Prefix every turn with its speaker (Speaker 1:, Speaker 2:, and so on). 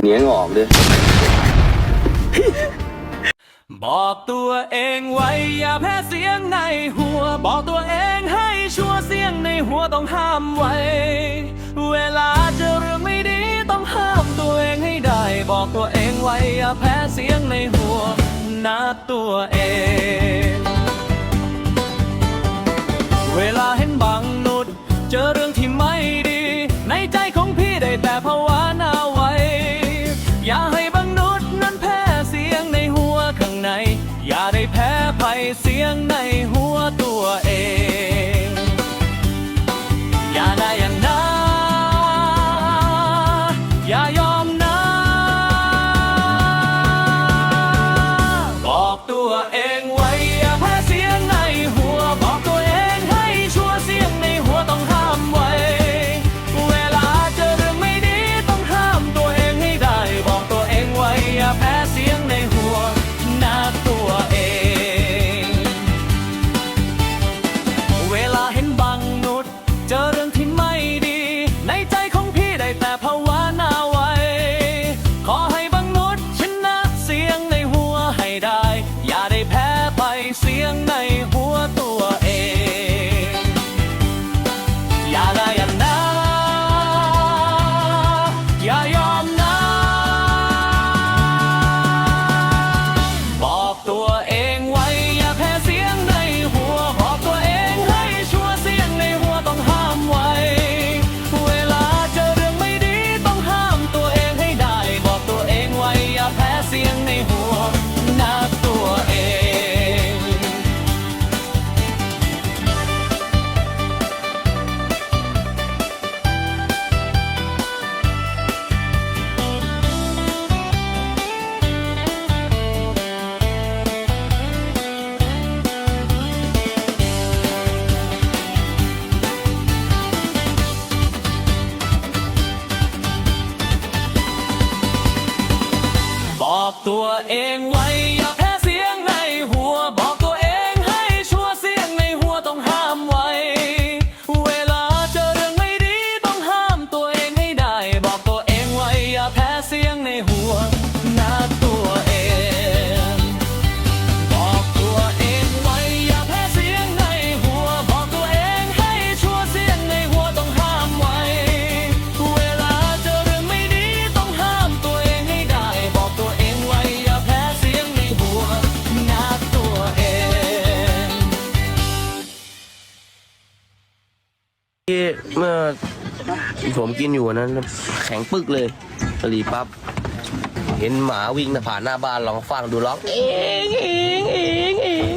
Speaker 1: เหนี
Speaker 2: บอกตัวเองไว้อย่าแพ้เสียงในหัว บอกตัวเองให้ชัวเสียงในหัวต้องห้ามไว้ เวลาเจอเรื่องไม่ดีต้องห้ามตัวเองให้ได้ บอกตัวเองไว้อย่าแพ้เสียงในหัวนะตัวเอง เวลาเห็นบางนุดเจอเรื่อง ได้แพ้ภัยเสียงใน ตัวเองไว้ยับ ที่เมื่อผมกินอยู่นั้น แข็งปึกเลยกะรีปั๊บ เห็นหมาวิ่งผ่านหน้าบ้านลองฟังดูร้องเอง
Speaker 1: เองเองเอง